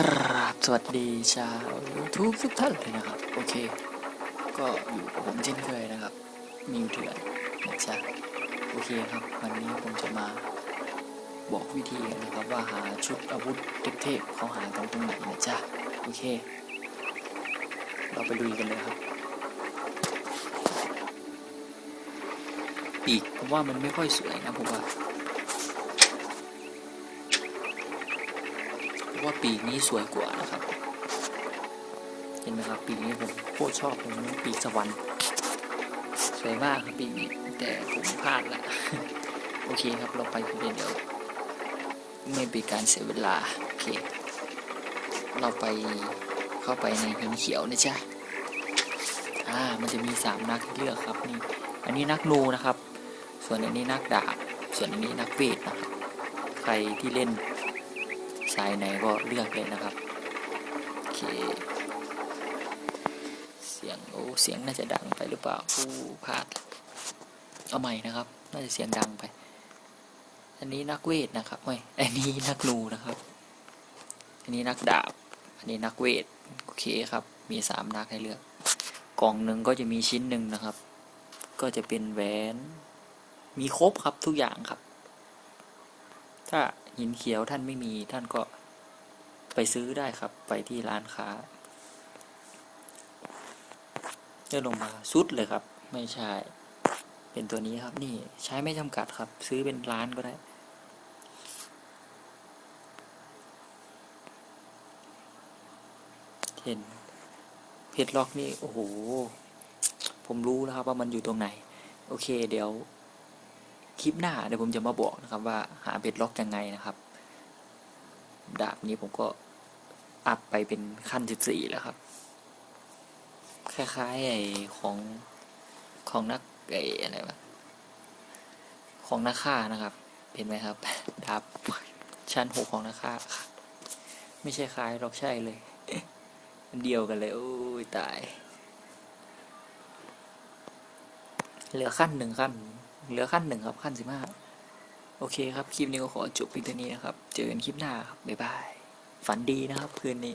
กราบสวัสดีชาว YouTube ทุกท่านเลยนะครับ โอเค ก็อยู่กับผมเช่นเคยนะครับ มิวเถื่อนนะจ๊ะโอเคครับ วันนี้ผมจะมาบอกวิธีนะครับว่าหาชุดอาวุธเทพๆเขาหากันตรงไหนนะจ๊ะโอเค เราไปลุยกันเลยครับ ปีกผมว่ามันไม่ค่อยสวยนะผมว่า ราะว่าปีนี้สวยกว่านะครับ เห็นไหมครับปีนี้ผมโคตรชอบเลยมันปีสวรรค์สวยมากครับปีนี้แต่ผมพลาดละโอเคครับเราไปกันเลยเดี๋ยวไม่เป็นการเสียเวลาโอเค เราไปเข้าไปในหินเขียวนะจ๊ะอ่ามันจะมีสามนักเลือกครับนี่อันนี้นักนูนะครับ ส่วนอันนี้นักดาบส่วนอันนี้นักเวทนะครับใครที่เล่น สายไหนก็เลือกเลยนะครับ โอเค เสียงโอ้เสียงน่าจะดังไปหรือเปล่าผู้พลาดเอาใหม่นะครับ น่าจะเสียงดังไป อันนี้นักเวทนะครับไม่อันนี้นักนูนะครับ อันนี้นักดาบ อันนี้นักเวท โอเคครับ มีสามนักให้เลือก กล่องหนึ่งก็จะมีชิ้นหนึ่งนะครับ ก็จะเป็นแหวน มีครบครับทุกอย่างครับ ถ้า หินเขียวท่านไม่มีท่านก็ไปซื้อได้ครับ ไปที่ร้านค้าเลื่อนลงมาสุดเลยครับ ไม่ใช่ เป็นตัวนี้ครับ นี่ใช้ไม่จำกัดครับ ซื้อเป็นร้านก็ได้เห็นเพชรล็อกนี่ โอ้โห ผมรู้แล้วครับว่ามันอยู่ตรงไหน โอเค เดี๋ยว คลิปหน้าเดี๋ยวผมจะมาบอกนะครับว่าหาเบ็ดล็อกยังไงนะครับ ดาบนี้ผมก็อัพไปเป็นขั้นสิบสี่แล้วครับ คล้ายๆไอ้ของของนักไอ้อะไรวะของนักฆ่านะครับ เห็นไหมครับ ดาบชั้นหกของนักฆ่าไม่ใช่คล้ายหรอกใช่เลยอันเดียวกันเลยโอ้ยตาย เหลือขั้นหนึ่งขั้น เหลือขั้นหนึ่งครับขั้นสิบห้าโอเคครับ คลิปนี้ก็ขอจบเพียงเท่านี้นะครับ เจอกันคลิปหน้าครับบ๊ายบาย ฝันดีนะครับคืนนี้